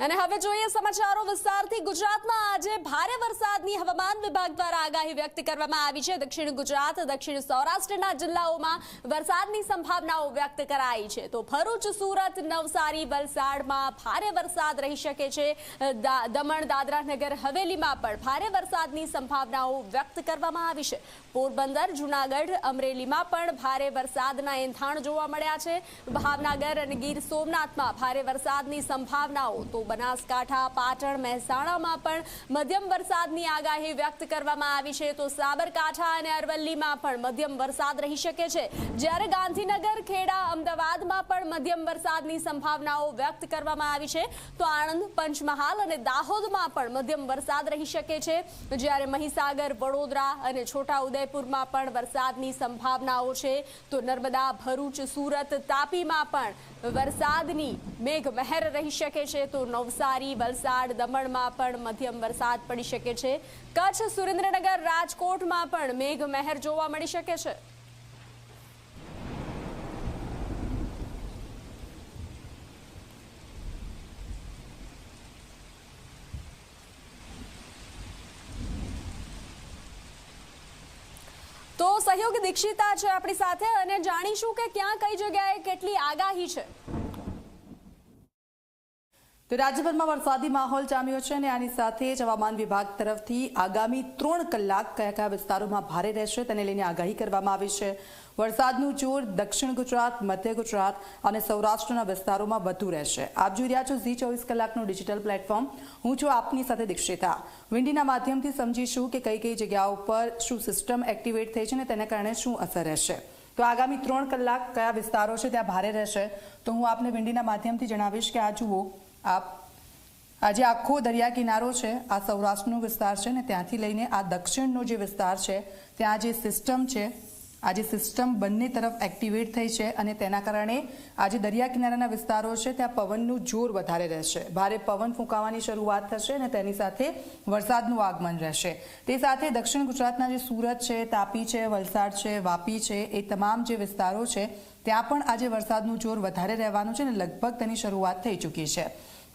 અને હવે જોઈએ સમાચારો વિસ્તારથી. ગુજરાતમાં આજે ભારે વરસાદની હવામાન વિભાગ દ્વારા આગાહી વ્યક્ત કરવામાં આવી છે. દક્ષિણ ગુજરાત, દક્ષિણ સૌરાષ્ટ્રના જિલ્લાઓમાં વરસાદની સંભાવનાઓ વ્યક્ત કરાઈ છે. તો ભરૂચ, સુરત, નવસારી, વલસાડમાં ભારે વરસાદ રહી શકે છે. દમણ, દાદરા નગર, હવેલીમાં પણ ભારે વરસાદની સંભાવનાઓ વ્યક્ત કરવામાં આવી છે. પોરબંદર, જૂનાગઢ, અમરેલીમાં પણ ભારે વરસાદના એંધાણ જોવા મળ્યા છે. ભાવનગર અને ગીર સોમનાથમાં ભારે વરસાદની સંભાવનાઓ. તો બનાસકાંઠા, પાટણ, મહેસાણામાં પણ મધ્યમ વરસાદની આગાહી વ્યક્ત કરવામાં આવી છે. તો સાબરકાંઠા અને અરવલ્લીમાં પણ મધ્યમ વરસાદ રહી શકે છે. જ્યારે ગાંધીનગર, ખેડા, અમદાવાદમાં પણ મધ્યમ વરસાદની સંભાવનાઓ વ્યક્ત કરવામાં આવી છે. તો આણંદ, પંચમહાલ અને દાહોદમાં પણ મધ્યમ વરસાદ રહી શકે છે. જ્યારે મહીસાગર, વડોદરા અને છોટાઉદેપુરમાં પણ વરસાદની સંભાવનાઓ છે. તો નર્મદા, ભરૂચ, સુરત, તાપીમાં પણ વરસાદની મેઘ મહેર રહી શકે છે. તો નવસારી, વલસાડ, દમણમાં પણ મધ્યમ વરસાદ પડી શકે છે. કચ્છ, સુરેન્દ્રનગર, રાજકોટમાં પણ મેઘ મહેર જોવા મળી શકે છે. તો સહયોગ દીક્ષિતા છે આપણી સાથે અને જાણીશું કે ક્યાં કઈ જગ્યાએ કેટલી આગાહી છે. તો રાજ્યભરમાં વરસાદી માહોલ જામ્યો છે અને આની સાથે જ હવામાન વિભાગ તરફથી આગામી ત્રણ કલાક કયા કયા વિસ્તારોમાં ભારે રહેશે તેને લઈને આગાહી કરવામાં આવી છે. વરસાદનું જોર દક્ષિણ ગુજરાત, મધ્ય ગુજરાત અને સૌરાષ્ટ્રના વિસ્તારોમાં વધુ રહેશે. આપ જોઈ રહ્યા છો ઝી ચોવીસ કલાકનું ડિજિટલ પ્લેટફોર્મ. હું છું આપની સાથે દીક્ષિતા. વિન્ડીના માધ્યમથી સમજીશું કે કઈ કઈ જગ્યાઓ પર શું સિસ્ટમ એક્ટિવેટ થઈ છે અને તેના કારણે શું અસર રહેશે. તો આગામી ત્રણ કલાક કયા વિસ્તારો છે ત્યાં ભારે રહેશે. તો હું આપને વિન્ડીના માધ્યમથી જણાવીશ કે આ જુઓ. આપ આજે આખો દરિયા કિનારો છે, આ સૌરાષ્ટ્રનો વિસ્તાર છે ને ત્યાંથી લઈને આ દક્ષિણનો જે વિસ્તાર છે, ત્યાં જે સિસ્ટમ છે આ જે સિસ્ટમ બંને તરફ એક્ટિવેટ થઈ છે અને તેના કારણે આજે દરિયા કિનારાના વિસ્તારો છે, ત્યાં પવનનું જોર વધારે રહેશે. ભારે પવન ફૂંકાવાની શરૂઆત થશે અને તેની સાથે વરસાદનું આગમન રહેશે. તે સાથે દક્ષિણ ગુજરાતના જે સુરત છે, તાપી છે, વલસાડ છે, વાપી છે, એ તમામ જે વિસ્તારો છે, ત્યાં પણ આજે વરસાદનું જોર વધારે રહેવાનું છે અને લગભગ તેની શરૂઆત થઈ ચૂકી છે.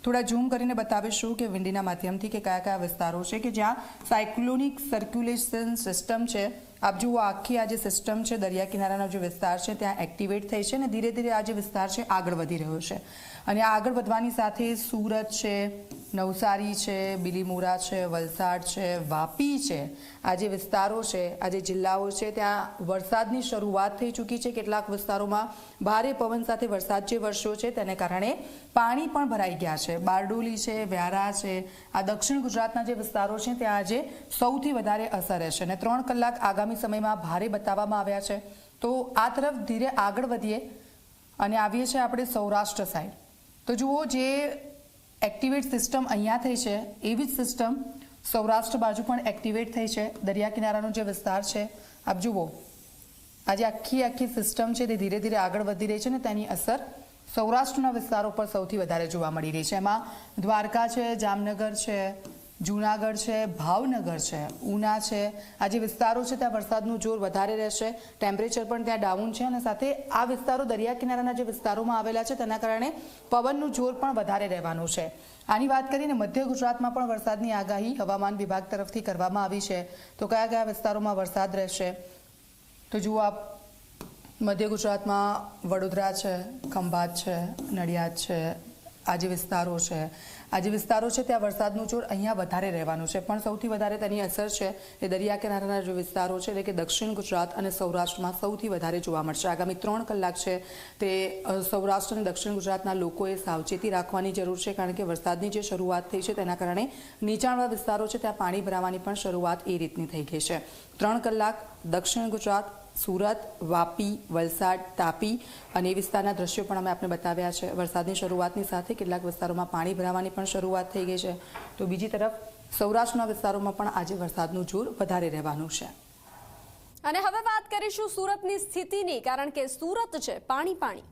થોડા ઝૂમ કરીને બતાવીશું કે વિંડીના માધ્યમથી કે કયા કયા વિસ્તારો છે કે જ્યાં સાયક્લોનિક સર્ક્યુલેશન સિસ્ટમ છે. આપ જુઓ, આખી આ જે સિસ્ટમ છે, દરિયા કિનારાનો જે વિસ્તાર છે, ત્યાં એક્ટિવેટ થઈ છે અને ધીરે ધીરે આ જે વિસ્તાર છે, આગળ વધી રહ્યો છે. અને આ આગળ વધવાની સાથે સુરત છે નવસારી છે, બિલીમોરા છે, વલસાડ છે, વાપી છે. આ જે વિસ્તારો છે, આ જે જિલ્લાઓ છે, ત્યાં વરસાદની શરૂઆત થઈ ચૂકી છે. કેટલાક વિસ્તારોમાં ભારે પવન સાથે વરસાદ જે વરસ્યો છે, તેને કારણે પાણી પણ ભરાઈ ગયા છે. બારડોલી છે, વ્યારા છે, આ દક્ષિણ ગુજરાતના જે વિસ્તારો છે, ત્યાં આજે સૌથી વધારે અસર રહેશે. અને ત્રણ કલાક આગામી સમયમાં ભારે બતાવવામાં આવ્યા છે. તો આ તરફ ધીરે આગળ વધીએ અને આવીએ છીએ આપણે સૌરાષ્ટ્ર સાઈડ. તો જુઓ, જે એક્ટિવેટ સિસ્ટમ અહીંયા થઈ છે. એવી જ સિસ્ટમ સૌરાષ્ટ્ર બાજુ પણ એક્ટિવેટ થઈ છે. દરિયા કિનારાનો જે વિસ્તાર છે, આપ જુઓ. આજે આખી આખી સિસ્ટમ છે તે ધીરે ધીરે આગળ વધી રહી છે ને તેની અસર સૌરાષ્ટ્રના વિસ્તારો પર સૌથી વધારે જોવા મળી રહી છે. એમાં દ્વારકા છે, જામનગર છે જૂનાગઢ છે, ભાવનગર છે, ઉના છે. આ જે વિસ્તારો છે, ત્યાં વરસાદનું જોર વધારે રહેશે. ટેમ્પરેચર પણ ત્યાં ડાઉન છે અને સાથે આ વિસ્તારો દરિયા કિનારાના જે વિસ્તારોમાં આવેલા છે, તેના કારણે પવનનું જોર પણ વધારે રહેવાનું છે. આની વાત કરીને મધ્ય ગુજરાતમાં પણ વરસાદની આગાહી હવામાન વિભાગ તરફથી કરવામાં આવી છે. તો કયા કયા વિસ્તારોમાં વરસાદ રહેશે? તો જુઓ આપ, મધ્ય ગુજરાતમાં વડોદરા છે, ખંભાત છે, નડિયાદ છે આ જે વિસ્તારો છે. આ જે વિસ્તારો છે ત્યાં વરસાદનું જોર અહીંયા વધારે રહેવાનું છે. પણ સૌથી વધારે તેની અસર છે એ દરિયા કિનારાના જે વિસ્તારો છે, એટલે કે દક્ષિણ ગુજરાત અને સૌરાષ્ટ્રમાં સૌથી વધારે જોવા મળશે. આગામી ત્રણ કલાક છે તે સૌરાષ્ટ્ર અને દક્ષિણ ગુજરાતના લોકોએ સાવચેતી રાખવાની જરૂર છે, કારણ કે વરસાદની જે શરૂઆત થઈ છે તેના કારણે નીચાણવાળા વિસ્તારો છે ત્યાં પાણી ભરાવાની પણ શરૂઆત એ રીતની થઈ ગઈ છે. ત્રણ કલાક દક્ષિણ ગુજરાત સુરત, વાપી, વલસાડ, તાપી અને એ વિસ્તારના દ્રશ્યો પણ અમે આપને બતાવ્યા છે. વરસાદની શરૂઆતની સાથે કેટલાક વિસ્તારોમાં પાણી ભરાવાની પણ શરૂઆત થઈ ગઈ છે. તો બીજી તરફ સૌરાષ્ટ્રના વિસ્તારોમાં પણ આજે વરસાદનું જોર વધારે રહેવાનું છે. અને હવે વાત કરીશું સુરતની સ્થિતિની, કારણ કે સુરત છે પાણી પાણી.